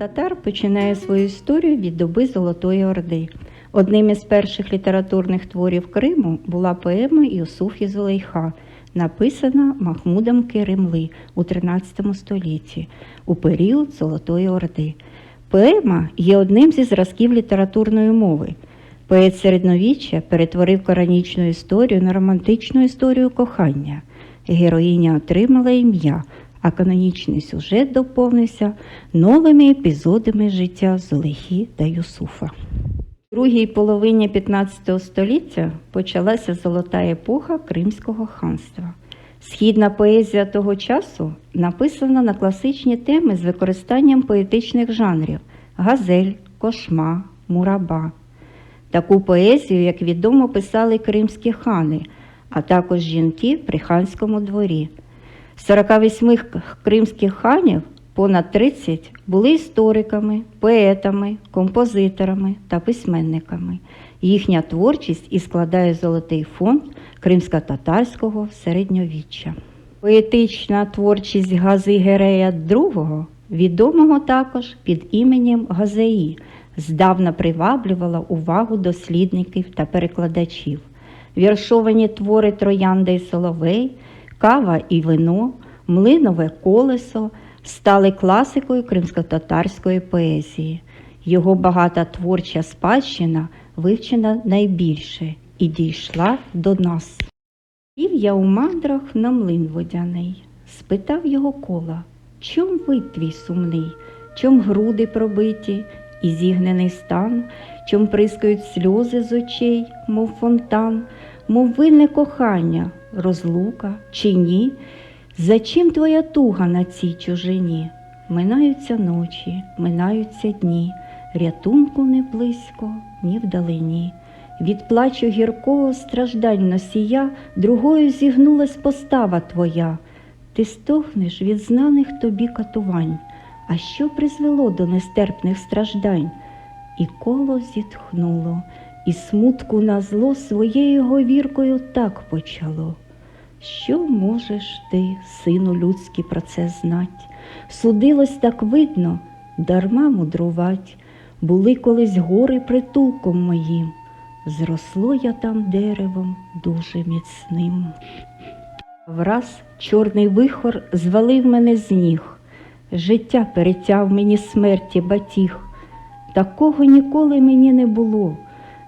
Татар починає свою історію від доби Золотої Орди. Одним із перших літературних творів Криму була поема Юсуф і Зулейха, написана Махмудом Керемли у 13 столітті у період Золотої Орди. Поема є одним зі зразків літературної мови. Поет середньовіччя перетворив коранічну історію на романтичну історію кохання. Героїня отримала ім'я, а канонічний сюжет доповнився новими епізодами життя Золехі та Юсуфа. У другій половині 15 століття почалася золота епоха Кримського ханства. Східна поезія того часу написана на класичні теми з використанням поетичних жанрів газель, кошма, мураба. Таку поезію, як відомо, писали кримські хани, а також жінки при ханському дворі. З 48 кримських ханів понад 30 були істориками, поетами, композиторами та письменниками. Їхня творчість і складає золотий фонд кримсько-татарського середньовіччя. Поетична творчість Гази Герея II, відомого також під іменем Газеї, здавна приваблювала увагу дослідників та перекладачів. Віршовані твори Троянда і Соловей, Кава і вино, Млинове колесо стали класикою кримсько-татарської поезії. Його багата творча спадщина вивчена найбільше і дійшла до нас. Сів я у мандрах на млин водяний, спитав його кола, чом вид твій сумний, чом груди пробиті, і зігнений стан, чом прискають сльози з очей, мов фонтан, мов винне кохання, розлука чи ні? За чим твоя туга на цій чужині? Минаються ночі, минаються дні, рятунку не близько, ні вдалині. Від плачу гіркого страждань носія другою зігнулась постава твоя. Ти стогнеш від знаних тобі катувань, а що призвело до нестерпних страждань? І коло зітхнуло, і смутку на зло своєю говіркою так почало. Що можеш ти, сину людський, про це знать? Судилось так видно, дарма мудрувать. Були колись гори притулком моїм, зросло я там деревом дуже міцним. Враз чорний вихор звалив мене з ніг, життя перетяв мені смерті батіг. Такого ніколи мені не було,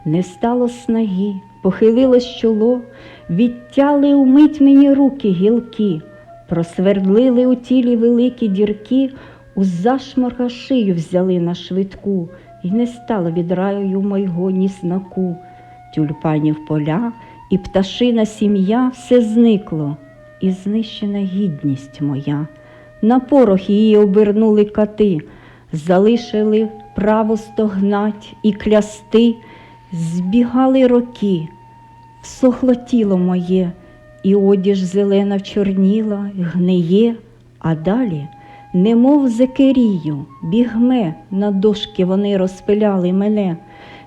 не стало снаги, похилилось чоло, відтяли умить мені руки гілки, просвердлили у тілі великі дірки, у зашморга шию взяли на швидку, і не стало від раю мойго ні знаку. Тюльпанів поля і пташина сім'я все зникло, і знищена гідність моя. На порох її обернули кати, залишили право стогнать і клясти, збігали роки, всохло тіло моє, і одіж зелена вчорніла, гниє, а далі, немов зекерію, бігме, на дошки вони розпиляли мене,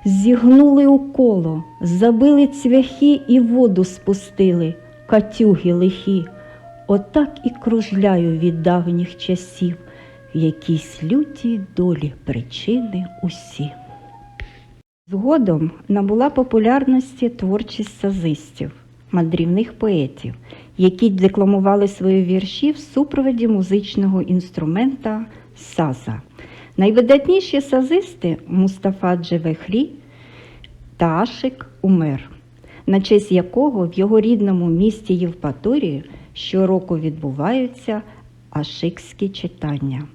зігнули у коло, забили цвяхи і воду спустили, катюги лихі. Отак і кружляю від давніх часів, в якійсь лютій долі причини усі. Згодом набула популярності творчість сазистів, мандрівних поетів, які декламували свої вірші в супроводі музичного інструмента саза. Найвидатніші сазисти Мустафа Джевехлі та Ашик Умер, на честь якого в його рідному місті Євпаторії щороку відбуваються ашикські читання.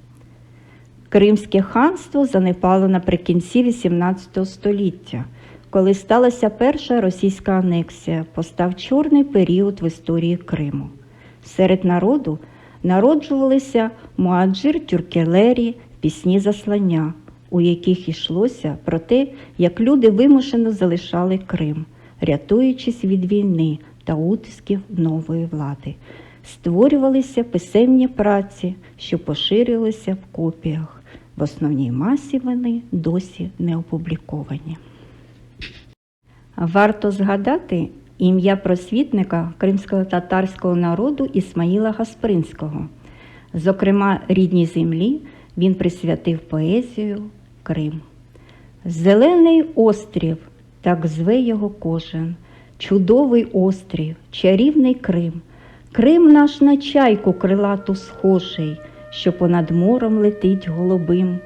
Кримське ханство занепало наприкінці XVIII століття, коли сталася перша російська анексія, постав чорний період в історії Криму. Серед народу народжувалися муаджир тюркелері, пісні заслання, у яких йшлося про те, як люди вимушено залишали Крим, рятуючись від війни та утисків нової влади. Створювалися писемні праці, що поширювалися в копіях. В основній масі вони досі не опубліковані. Варто згадати ім'я просвітника кримсько-татарського народу Ісмаїла Гаспринського. Зокрема, рідній землі він присвятив поезію Крим. Зелений острів, так зве його кожен, чудовий острів, чарівний Крим. Крим наш на чайку крилату схожий, що понад морем летить голубим.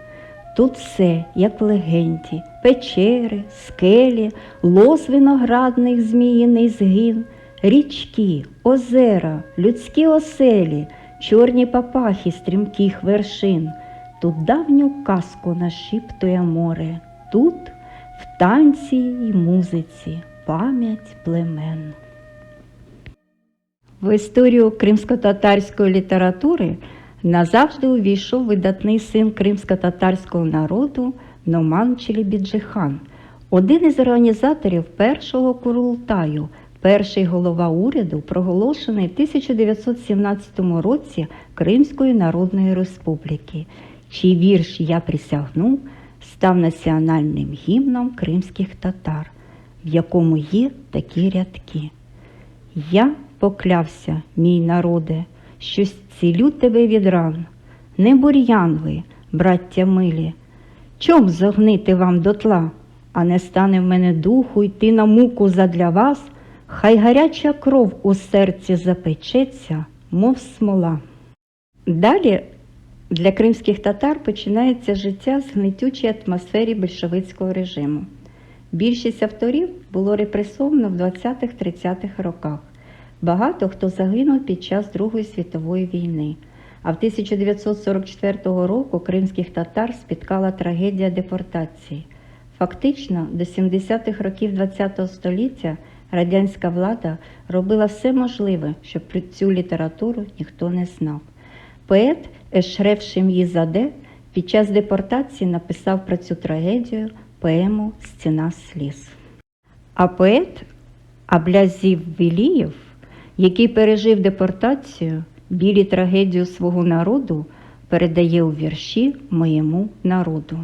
Тут все, як в легенді, печери, скелі, лос виноградний зміїний згин, річки, озера, людські оселі, чорні папахи стрімких вершин. Тут давню казку нашіптує море, тут в танці й музиці пам'ять племен. В історію кримсько-татарської літератури назавжди увійшов видатний син кримсько-татарського народу Номан Челібіджихан, один із організаторів першого Курултаю, перший голова уряду, проголошений в 1917 році Кримської Народної Республіки, чий вірш Я присягну став національним гімном кримських татар, в якому є такі рядки. Я поклявся, мій народе, що зцілю тебе від ран. Не бур'ян ви, браття милі, чом зогнити вам дотла, а не стане в мене духу йти на муку задля вас, хай гаряча кров у серці запечеться, мов смола. Далі для кримських татар починається життя з гнетючій атмосфері большевицького режиму. Більшість авторів було репресовано в 20-30-х роках. Багато хто загинув під час Другої світової війни. А в 1944 року кримських татар спіткала трагедія депортації. Фактично, до 70-х років ХХ століття радянська влада робила все можливе, щоб про цю літературу ніхто не знав. Поет Ешреф Шем'їзаде під час депортації написав про цю трагедію поему Стіна сліз. А поет Аблязів Вілієв, який пережив депортацію, білі трагедію свого народу, передає у вірші моєму народу.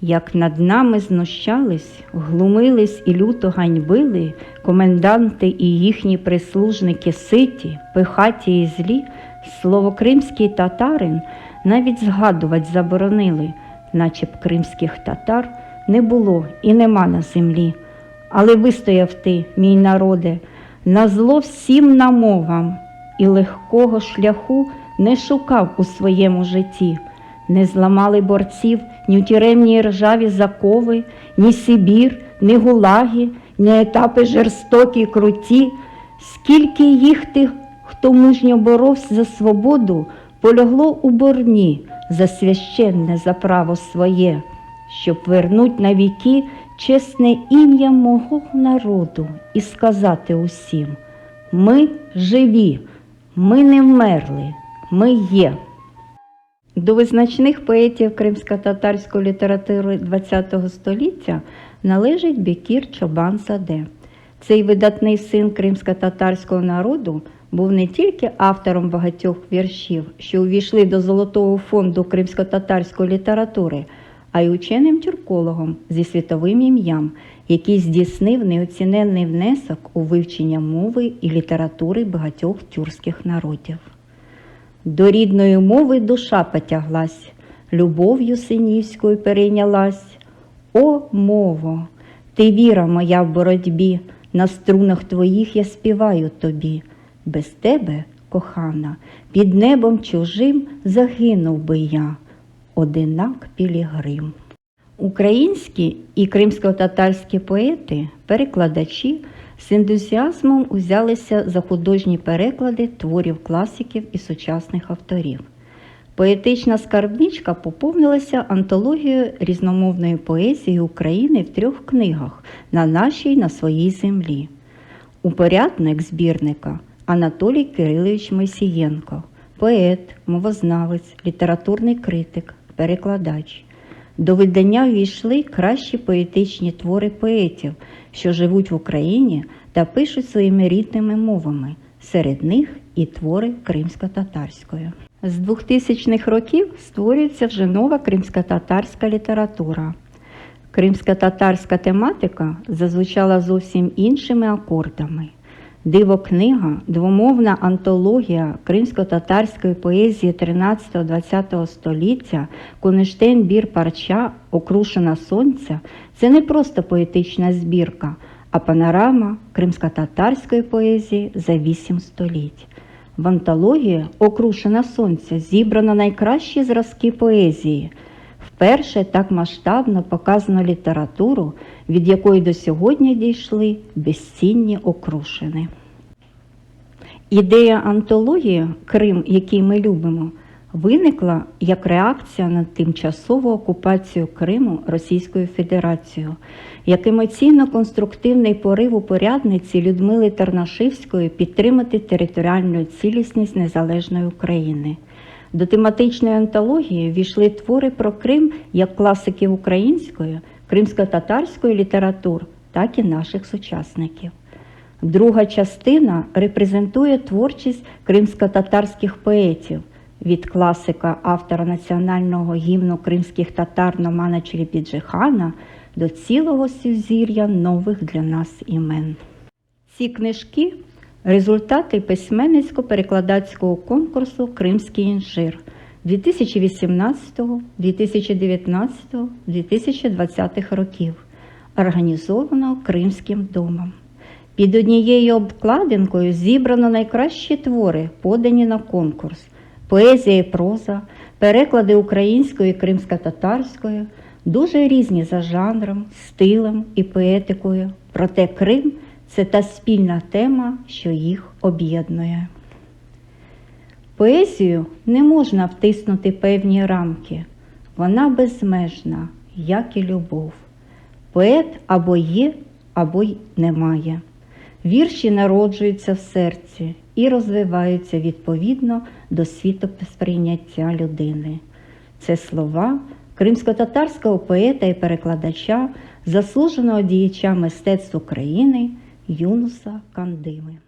Як над нами знущались, глумились і люто ганьбили коменданти і їхні прислужники ситі, пихаті і злі, слово кримський татарин навіть згадувати заборонили, наче б кримських татар не було і нема на землі. Але вистояв ти, мій народе, на зло всім намовам, і легкого шляху не шукав у своєму житті. Не зламали борців ні тюремні ржаві закови, ні Сибір, ні гулаги, ні етапи жорстокі круті. Скільки їх тих, хто мужньо боровся за свободу, полягло у борні за священне за право своє, щоб вернуть на віки чесне ім'я мого народу і сказати усім: ми живі, ми не вмерли, ми є. До визначних поетів кримсько-татарської літератури ХХ століття належить Бекір Чобан Саде. Цей видатний син кримсько-татарського народу був не тільки автором багатьох віршів, що увійшли до Золотого фонду кримсько-татарської літератури, а й ученим тюркологом зі світовим ім'ям, який здійснив неоціненний внесок у вивчення мови і літератури багатьох тюркських народів. До рідної мови душа потяглась, любов'ю синівською перейнялась. О, мово, ти віра моя в боротьбі, на струнах твоїх я співаю тобі. Без тебе, кохана, під небом чужим загинув би я, одинак пілігрим. Українські і кримсько-татарські поети, перекладачі з ентузіазмом узялися за художні переклади творів класиків і сучасних авторів. Поетична скарбничка поповнилася антологією різномовної поезії України в трьох книгах на нашій на своїй землі. Упорядник збірника Анатолій Кирилович Мойсієнко, поет, мовознавець, літературний критик, перекладач. До видання ввійшли кращі поетичні твори поетів, що живуть в Україні та пишуть своїми рідними мовами, серед них і твори кримсько-татарської. З 2000-х років створюється вже нова кримсько-татарська література. Кримсько-татарська тематика зазвучала зовсім іншими акордами. Диво-книга, двомовна антологія кримсько-татарської поезії 13-20 століття Кунештейн бір парча Окрушена сонця це не просто поетична збірка, а панорама кримсько-татарської поезії за вісім століть. В антології Окрушена сонця зібрано найкращі зразки поезії. Вперше так масштабно показано літературу, від якої до сьогодні дійшли безцінні окрушини. Ідея антології Крим, який ми любимо, виникла як реакція на тимчасову окупацію Криму Російською Федерацією, як емоційно-конструктивний порив упорядниці Людмили Тарнашевської підтримати територіальну цілісність незалежної України. До тематичної антології війшли твори про Крим як класики української, кримсько-татарської літератур, так і наших сучасників. Друга частина репрезентує творчість кримсько-татарських поетів від класика автора національного гімну кримських татар Номана Челепіджихана до цілого сузір'я нових для нас імен. Ці книжки результати письменницько-перекладацького конкурсу Кримський інжир 2018, 2019, 2020 років, організованого Кримським домом. Під однією обкладинкою зібрано найкращі твори, подані на конкурс, поезія і проза, переклади української кримсько-татарської, дуже різні за жанром, стилем і поетикою. Проте Крим це та спільна тема, що їх об'єднує. Поезію не можна втиснути певні рамки. Вона безмежна, як і любов. Поет або є, або й немає. Вірші народжуються в серці і розвиваються відповідно до світосприйняття людини. Це слова кримсько-татарського поета і перекладача, заслуженого діяча мистецтв України Юнуса Кандими.